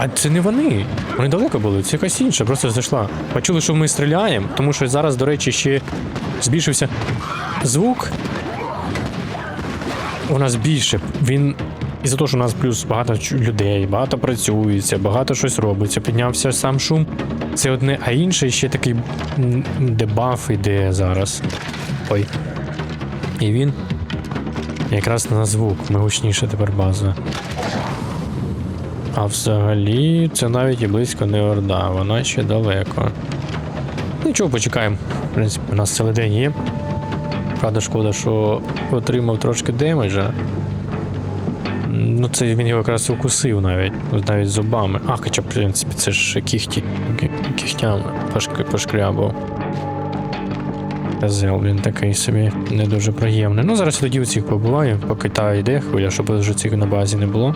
А це не вони. Вони далеко були, це якась інша, просто зайшла. Почули, що ми стріляємо, тому що зараз, до речі, ще збільшився звук. У нас більше. Він. І за те, що у нас плюс багато людей, багато працюється, багато щось робиться, піднявся сам шум. Це одне, а інше ще такий дебаф іде зараз. Ой. І він якраз на звук. Ми гучніше тепер база. А взагалі, це навіть і близько не орда, вона ще далеко. Нічого, почекаємо. В принципі, у нас цілий день є. Правда, шкода, що отримав трошки демеджа. Ну, це він його якраз укусив навіть, навіть зубами. А, хоча, в принципі, це ж кіхті, кі- кігтями пошк- пошкрябав. Козел, він такий собі не дуже приємний. Ну, зараз тоді у цих побуваю, поки та йде хвиля, щоб вже цих на базі не було.